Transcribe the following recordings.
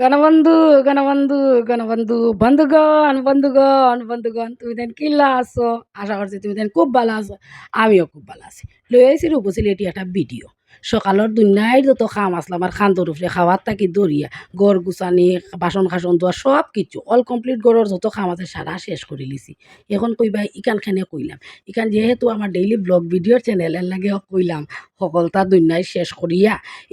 গণবন্ধু গণবন্ধু গণবন্ধু বন্ধুগণ বন্ধুগণ বন্ধুগণ তুমি দেন কিল্লা আছো আশা করছি তুমি দেন খুব ভালো আছো আমিও খুব ভালো আছি লই আইছি রূপসিল এটি একটা ভিডিও সকালের দুনিয়ায় যত খাম আসলো আমার খান্দর উপরে খাওয়ার থাকি দরিয়া গড় গুছানি বাসন খাসন ধোয়া সব কিছু অল কমপ্লিট গড়ের যত খাম আছে সারা শেষ করে লিছি এখন কইবা ইকানখানে কইলাম ইকান যেহেতু আমার ডেইলি ব্লগ ভিডিওর চ্যানেলের লাগে কইলাম সকলতা দুনিয়ায় শেষ করিয়া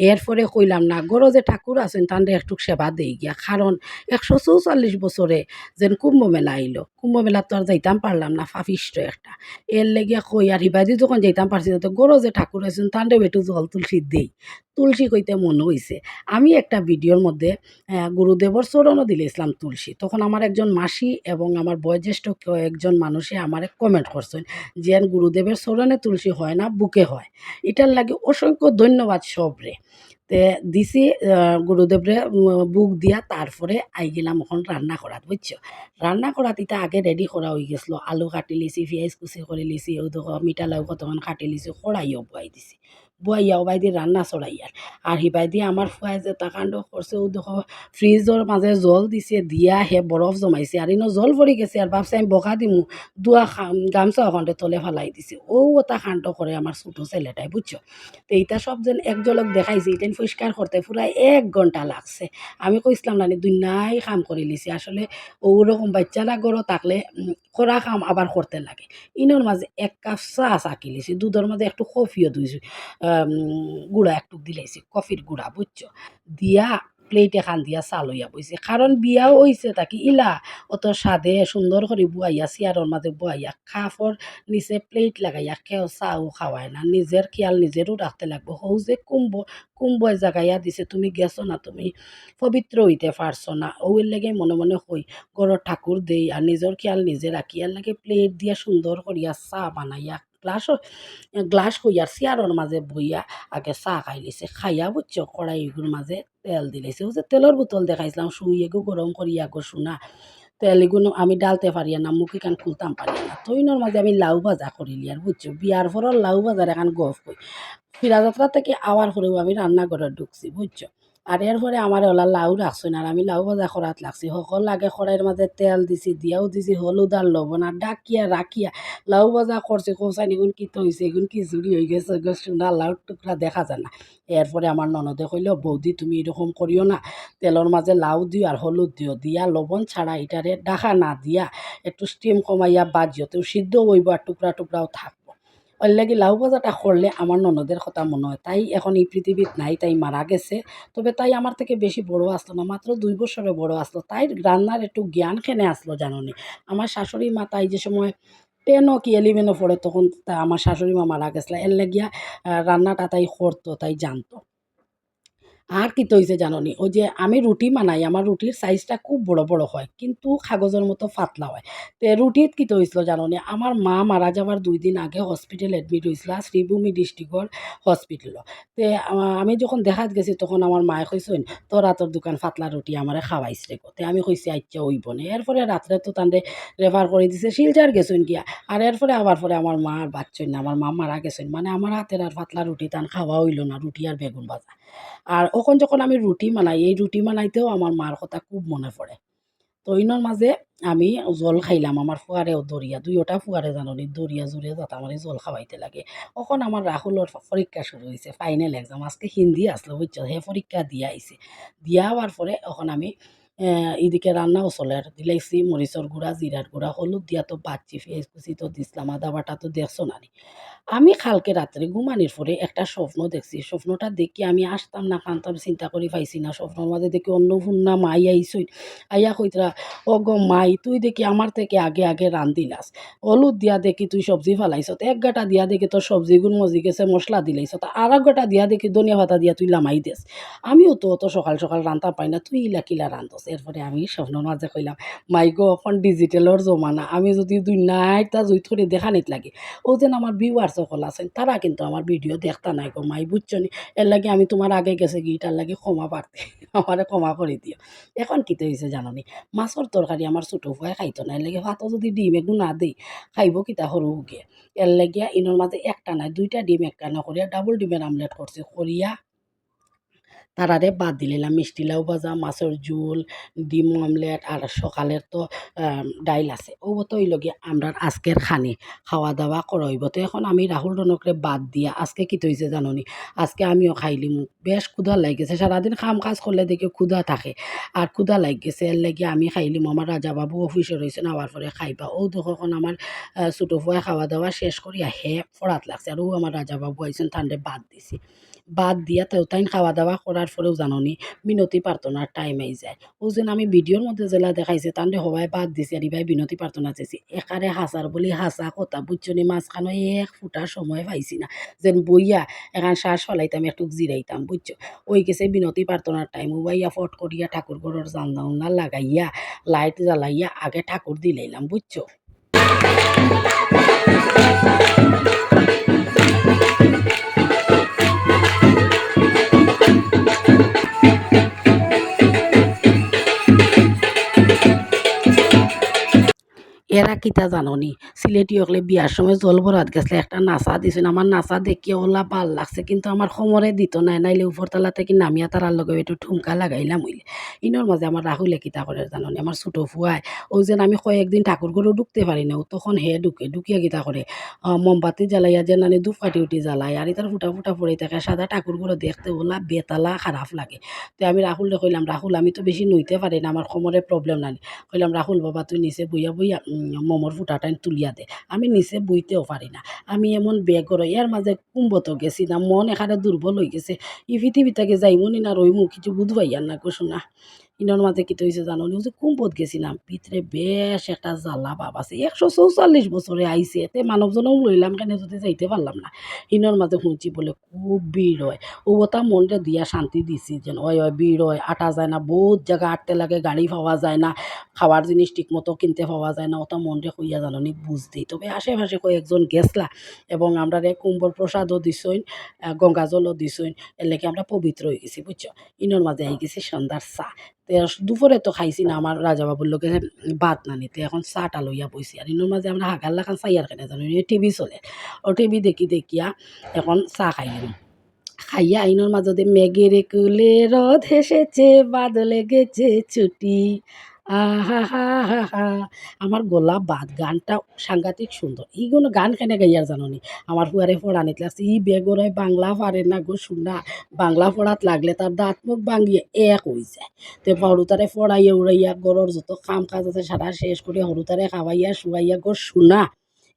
এরপরে কইলাম, না গড় যে ঠাকুর আছেন তান্ডে একটু সেবা দেই গিয়া। কারণ একশো চৌচল্লিশ বছরে যেন কুম্ভ মেলা আইলো কুম্ভ মেলা তো আর যাইতাম পারলাম না, ফাফিষ্ট একটা। এর লেগিয়া কই আর হিবাদি যখন যাইতাম পারছি তো গড় যে ঠাকুর আছেন তান্ডে একটু জল তুলসী দেই। তুলসী কইতে মনে হইছে। আমি একটা ভিডিওর মধ্যে গুরুদেবর চরণও দিলে ইসলাম তুলসী। তখন আমার একজন মাসি এবং আমার বয়োজ্যেষ্ঠ একজন মানুষে আমার কমেন্ট করছেন যে গুরুদেবের চরণে তুলসী হয় না, বুকে হয়। এটার লাগে অসংখ্য ধন্যবাদ সবরে। তে দিছি গুরুদেবরে বুক দিয়া, তারপরে আই গেলাম এখন রান্না করাত বুঝছ? রান্না করাত ইটা আগে রেডি করা হয়ে গেছিল, আলু কাটি লিছি, পিঁয়াজ কুচি করে লিছি মিঠা লাউ কতক্ষণ কাটি লিছি, কড়াইও বয়াই দিছি। বুয়াইয়া ওবাই দিয়ে রান্না চড়াইয়ার আর হিবাই দিয়ে আমার ফুয়াই যে তাকাণ্ড করছে ও দেখো ফ্রিজর মাঝে জল দিছে দিয়া হে বরফ জমাইছে আর ইনো জল পড়ি গেছে আর ভাবছে আমি বকা দিমু দুয়া গামছা ওখানতে তলে ফেলাই দিছে। ও ওটা কাণ্ড করে আমার ছোটো ছেলেটাই বুঝছ তো এইটা সব যেন এক ঝলক দেখাইছে এটা পরিষ্কার করতে পুরাই এক ঘণ্টা লাগছে। আমি কইসলাম না দুনিয়াই কাম করে লিছি আসলে ওরকম বাচ্চারা গড়ো উম, করা কাম আবার করতে লাগে। ইনোর মাঝে এক কাপ চা চাকি লিছি দুধের মাঝে একটু কফিও দিয়েছি গুঁড়া একটু দিলাইছি কফির গুঁড়া, বুঝছ? দিয়া প্লেট এখান দিয়া চা লইয়া বইছে। কারণ বিয়াও হইছে তাকি ইলা? অত সাদে সুন্দর করে বুয়াইয়া, চেয়ারের মাঝে বুয়াইয়া, খাফর নিচে প্লেট লাগাইয়া কেউ চাও খাওয়ায় না। নিজের খেয়াল নিজেরও রাখতে লাগবে। হৌ যে কুম্ভ কুম্ভয় জাগাইয়া দিছে, তুমি গেছো না, তুমি পবিত্র হইতে পারছ না। ওর লেগে মনে মনে হই গড়র ঠাকুর দেই, আর নিজের খেয়াল নিজে রাখি আর লাগে প্লেট দিয়া সুন্দর করিয়া চা বানাইয়া গ্লাস গ্লাস হইয়া চেয়ারের মাঝে বইয়া আগে চাহ খাই লিছে। খাইয়া বুঝছ কড়াইগুলোর মাঝে তেল দিলেছে যে তেলের বোতল দেখাইছিলাম শুয়ে গো গরম করিয়া গো শোনা তেল এগুলো আমি ডালতে পারি না মুখ এখান খুলতাম পারি না তৈনর মাঝে আমি লাউ ভাজা করিলি আর বুঝছ বিয়ার পরও লাউ ভাজার এখান গফ কই ফিরাযাত্রা থেকে আওয়ার পরেও আমি রান্নাঘরে ঢুকছি বুঝছ আর এরপরে আমার ওলা লাউ রাখছেন আর আমি লাউ ভাজা করাত লাগছি। সকল আগে কড়াইয়ের মাঝে তেল দিছি, দিয়াও দিছি হলুদ আর লবণ আর ডাকিয়া রাখিয়া লাউ ভাজা করছে কৌসান এগুন কি হয়েছে এগুন কি জুড়ি হয়ে গেছে সোনা লাউ টুকরা দেখা যায় না। এরপরে আমার ননদে কইল, বৌদি তুমি এরকম করিও না। তেলের মাঝে লাউ দিও আর হলুদ দিও। দিয়া লবণ ছাড়া এটারে ডাকা না দিয়া। একটু স্টিম কমাইয়া বাজিও। তো সিদ্ধ হইব আর টুকরা টুকরাও থাকব ওর লাগি লাউ ভাজাটা করলে আমার ননদের কথা মনে হয়। তাই এখন এই পৃথিবীত নাই, তাই মারা গেছে। তবে তাই আমার থেকে বেশি বড় আসলো না মাত্র দুই বছরে বড় আসলো তাই রান্নার একটু জ্ঞান কেনে আসলো জাননি? আমার শাশুড়ি মা তাই যে সময় টেনও কি এলিভেনও পড়ে তখন আমার শাশুড়ি মা মারা গেছিল। এর লাগিয়া রান্নাটা তাই করতো তাই জানতো। আর কি তৈছে জাননি? ওই যে আমি রুটি বানাই আমার রুটির সাইজটা খুব বড় বড় হয়, কিন্তু কাগজের মতো পাতলা হয়। তো রুটিত কি তৈছিল জাননি? আমার মা মারা যাওয়ার দুই দিন আগে হসপিটাল এডমিট হয়েছিল শ্রীভূমি ডিস্ট্রিক্টর হসপিটাল তে আমি যখন দেখাত গেছি, তখন আমার মায়ে কইসেন তোরা তোর দোকান পাতলা রুটি আমারে খাওয়াইছে তে আমি কইছি আচ্ছা ওইব না এরপরে রাত্রে তো তান্ডে রেফার করে দিছে শিলচার গেছেন গিয়া আর এরপরে আবার পরে আমার মা আর বাচ্চন না আমার মা মারা গেছেন মানে আমার হাতের আর পাতলা রুটি তান খাওয়া হইল না রুটি আর বেগুন ভাজা। আর ওখন যখন আমি রুটি বানাই এই রুটি বানাইতেও আমার মার কথা খুব মনে পড়ে তো ইনর মাঝে আমি জল খাইলাম আমার ফুয়ারেও দরিয়া দুইটা ফুয়ারে জাননি দরিয়া জুড়ে যাতে আমার জল খাওয়াইতে লাগে। তখন আমার রাহুলের পরীক্ষা শুরু হয়েছে ফাইনাল এক্সাম আজকে হিন্দি আসলো বুঝছ হে পরীক্ষা দিয়া আইছে দিয়া হওয়ার পরে এখন আমি এদিকে রান্নাও চলে আর দিলাইছি মরিচর গুঁড়া জিরার গুঁড়া, হলুদ দিয়া তো বাচ্চি পেঁয়াজ কুচি তো দিছিলাম, আদা বাটা তো দেখছ না আমি কালকে রাত্রে ঘুমানির পরে একটা স্বপ্ন দেখছি। স্বপ্নটা দেখি আমি আসতাম না কান্তাম চিন্তা করি পাইছি না স্বপ্নের মাঝে দেখি অন্নপূর্ণা মাই আইসই আইয়া কইতরা ও গো মাই, তুই দেখি আমার থেকে আগে আগে রান্দিলাস হলুদ দিয়া দেখি তুই সবজি ফেলাইছ, এক গাটা দিয়া দেখি তোর সবজিগুলো মজি গেছে মশলা দিলাইছ আর এক গাটা দিয়া দেখি ধনিয়া পাতা দিয়া তুই লামাই দেস আমিও তো অত সকাল সকাল রান্তা পাই না, তুই ইলা কিলা রান্ধস এরপরে আমি স্বপ্নের মাঝে কইলাম, মাই গো এখন ডিজিটেলর জমানা। আমি যদি দুই নাইটা জুই ধরে দেখানিত লাগে। ও যেন আমার ভিউয়ার সকল আছেন তারা কিন্তু আমার ভিডিও দেখতা নাই গো, মাই বুঝছ নি এর লাগে আমি তোমার আগে গেছে কি এটার লাগে ক্ষমা পারতে আমারে ক্ষমা করে দিও এখন কী হয়েছে জানো নি মাছর তরকারি আমার ছোটো ভয় খাইতো না এর লাগে ভাতও যদি ডিম একটু না দেই খাইব কিতা সরু গিয়ে এর লাগিয়া ইনোর মাঝে একটা নাই, দুইটা ডিম একটা না করিয়া ডাবল ডিমের আমলেট করছে করিয়া তারারে বাদ দিলাম। মিষ্টি লাউ ভাজা, মাছের ঝোল, ডিম অমলেট আর সকালের তো ডাইল আছে। ও তো গিয়ে আমরা আজকের খানি। খাওয়া দাওয়া করইব তো এখন আমি রাহুল রনকরে বাদ দিয়া আজকে কি তৈছে জাননি? আজকে আমিও খাইলিম বেশ ক্ষুধা লাগিছে। সারাদিন কাম কাজ করলে দেখি ক্ষুধা থাকে। আর ক্ষুধা লাগিছে, এর লাগি আমি খাইলিম আমার রাজা বাবু অফিসে রয়েছে নেওয়ার পরে খাইবা। ও তখন আমার ছোটো ফুয়াই খাওয়া দাওয়া শেষ করিয়া হে ফরাত লাগছে। আর ও আমার রাজা বাবু আইসেন তান্ডে বাদ দিছি। বাদ দিয়া তো তাই খাওয়া দাওয়া করার পরেও জাননি। মিনতি প্রার্থনার টাইম আই যায়। ও যেন আমি ভিডিওর মধ্যে জেলা দেখাইছে তান্ডে হবাই বাদ দিছে। আর ইবাই বিনতি প্রার্থনা চেয়েছি একারে হাসার বলি হাসা কথা বুঝছনি মাঝখানে এক ফুটার সময় পাইছি না। যেন বইয়া এখান শ্বাস ফলাইতাম একটু জিরাইতাম বুঝছ ওই গেছে বিনতি প্রার্থনার টাইম উবাইয়া ফট করিয়া ঠাকুর ঘরের জানলা লাগাইয়া লাইট জ্বালাইয়া, আগে ঠাকুর দিলাইলাম বুঝছ এরা কিতা জাননি সিলেটি হকলে বিয়ার সময় জল ভরাত গেছলে, একটা নাচা দিছিল। আমার নাচা দেখিয়ে ওলা ভালো লাগছে, কিন্তু আমার সমরে দিত নাই, নাইলে উপরতলা থেকে নামিয়া তারার লগে একটু ঠুমকা লাগাইলাম হইলে ইনোর মাঝে আমার রাহুলে কিতা করে জাননি আমার ছোটো ফুয়াই ও যেন আমি কয়েকদিন ঠাকুর ঘরেও ঢুকতে পারি না তখন হে ঢুকে, ঢুকিয়া কিতা করে মোমবাতি জ্বালাইয়া যে নানি ধূপকাঠি উঠি জ্বালাই আর তার ফুটা ফুটা পড়ে থাকে, সাদা ঠাকুর ঘরে দেখতে ওলা বেতালা খারাপ লাগে। তো আমি রাহুলে কইলাম রাহুল আমি তো বেশি নইতে পারি না আমার সমরে প্রবলেম নাই। কইলাম রাহুল বাবা, তুই নিচে বইয়া বইয়া মোমোর ফুটাটাই তুলিয়া দে। আমি নিচে বইতেও পারি না। আমি এমন বেগর ইয়ার মাঝে কুম্বত গেছি না মন এখানে দুর্বল হয়ে গেছে। ই পৃথিবীটাকে যাইমনি না রইমু কিছু বুধবাই আর না কোশো শোনা। ইনর মাঝে কি হয়েছে জানো? নি যে কুম্ভত গেছিলাম? ভিতরে বেশ একটা জ্বালা ভাব আছে। একশো চৌচল্লিশ বছরে আইছে। এতে মানবজনও লইলাম কেন যদি যাইতে পারলাম না। ইনর মাঝে শুনছি বলে খুব ভিড় হয়। ও ওটা মনটা দিয়া শান্তি দিছি যেন, ওই ওই, ভিড় হয়, আটা যায় না, বহুত জায়গা আটতে লাগে, গাড়ি পাওয়া যায় না, খাওয়ার জিনিস ঠিক মতো কিনতে পাওয়া যায় না। ওটা মনটা কইয়া জাননি বুঝতেই তবে আশেপাশে কয়েকজন গেছলা এবং আমরা রে কুম্ভর প্রসাদও দিছইন গঙ্গা জলও দিছইন, এর আমরা পবিত্র হয়ে গেছি, বুঝছ? ইনর মাঝে আই গেছি সন্ধ্যার চা। দুপুরে তো খাইছি না, আমার রাজা বাবুর লোকে ভাত না নিতে এখন চাটা লইয়া বইছি আর ইনোর মাঝে আমরা হাগার লাখান চাইয়ার কেনা জানো টিভি চলে। ও টিভি দেখি দেখিয়া এখন চা খাইলাম খাইয়া আইনোর মাঝে মেঘের কুলে রথ হেসেছে, বাদলে গেছে ছুটি হা হা হা আমার গোলা বাদ, গানটা সাংঘাতিক সুন্দর। এই কোনো গান কেনে গাইয়ার জাননি? আমার ফুয়ারে পড়ানিত লাগছে ই বেগরায় বাংলা পারে না গো শুনা বাংলা পড়াত লাগলে তার দাঁত মুখ ভাঙিয়ে এক হয়ে যায়। তো হরুতারে পড়াইয়া উড়াইয়া গরর যত কাম কাজ আছে সারা শেষ করে হরুতারে খাওয়াইয়া শুয়াইয়া, গো শুনা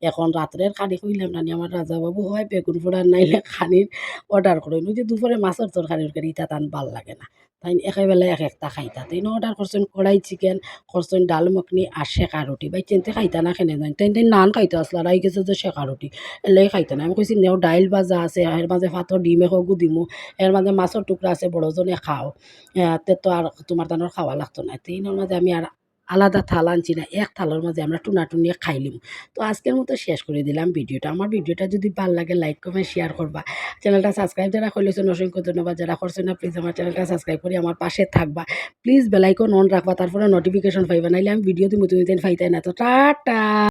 এখন রাত্রের খানি কইলাম নানি, আমার রাজাবাবু হয় বেগুন পোড়ার নাইলে খানির অর্ডার করে ওই যে দুপুরে মাছের তরকারির করি, ইটা তান ভালো লাগে না। তাই একেবেলা এক একটা খাইতা। তাই অর্ডার করছেন কড়াই চিকেন করছেন ডাল মখনি আর শেখা রুটি। বাই তেনতে খাইতা না খেনে নাই তাই নান খাইতে আসলো আর আই গেছে যে শেখা রুটি। এলাই খাইতে না। আমি কইছি, নেও, ডাইল ভাজা আছে, এর মাঝে ভাতৰ ডিম এখো দিমু এর মাঝে মাছের টুকরা আছে, বড়জনে খাও। তে তো আর তোমার তানোর খাওয়া লাগতো না। তিন মাঝে আমি আর আলাদা থাল আনছি না, এক থালার মাঝে আমরা টুনা টুনিয়ে খাইলিম তো আজকের মতো শেষ করে দিলাম ভিডিওটা। আমার ভিডিওটা যদি ভালো লাগে লাইক কমেন্ট শেয়ার করবা। চ্যানেলটা সাবস্ক্রাইব যারা করলেছেন অসংখ্য ধন্যবাদ। যারা করছেন না প্লিজ আমার চ্যানেলটা সাবস্ক্রাইব করে আমার পাশে থাকবা। প্লিজ বেলাইকন অন রাখবা, তারপরে নোটিফিকেশন পাইবা, নাইলে আমি ভিডিও তুমি তুমি ফাইতাই না। তো টাটা!